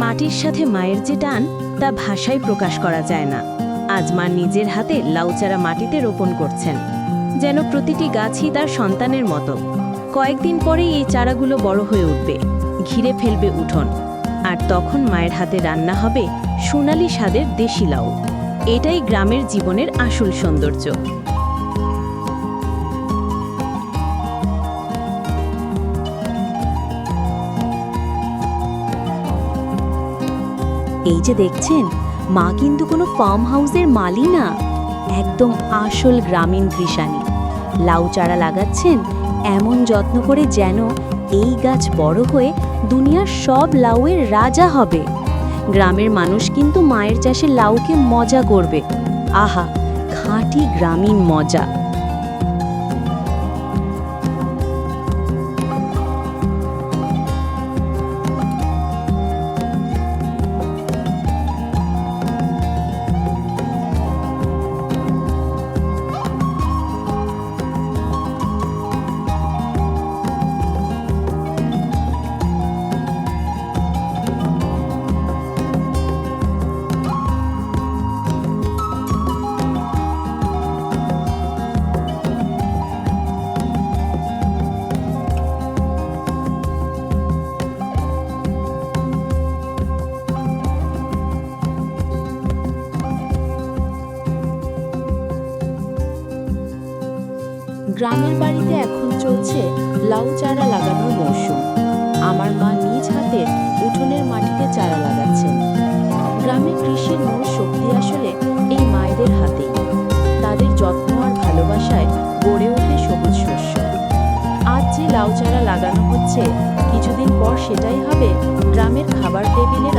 মাটির সাথে মায়ের যে টান, তা ভাষায় প্রকাশ করা যায় না। আজ মা নিজের হাতে লাউচারা মাটিতে রোপণ করছেন। যেন প্রতিটি গাছই তার সন্তানের মতো। কয়েকদিন পরেই এই চারাগুলো বড় হয়ে উঠবে, ঘিরে ফেলবে উঠোন। আর তখন মায়ের হাতে রান্না হবে সোনালি স্বাদের দেশি লাউ। এটাই গ্রামের জীবনের আসল সৌন্দর্য। এই যে দেখছেন, মা কিন্তু কোনো ফার্ম হাউসের মালি না। একদম আসল গ্রামীণ কৃষাণী লাউ চারা লাগাচ্ছেন, এমন যত্ন করে যেন এই গাছ বড় হয়ে দুনিয়ার সব লাউয়ের রাজা হবে। গ্রামের মানুষ কিন্তু মায়ের চাষে লাউকে মজা করবে। আহা, খাঁটি গ্রামীণ মজা। গ্রামের বাড়িতে এখন চলছে লাউ চারা লাগানোর মৌসুম। আমার মা নিজ হাতে উঠোনের মাটিতে চারা লাগাচ্ছেন গ্রামে কৃষির মূল শক্তি আসলে এই মায়েদের হাতেই। তাদের যত্ন আর ভালোবাসায় গড়ে ওঠে সবুজ শস্য। আজ যে লাউ চারা লাগানো হচ্ছে, কিছুদিন পর সেটাই হবে গ্রামের খাবার টেবিলের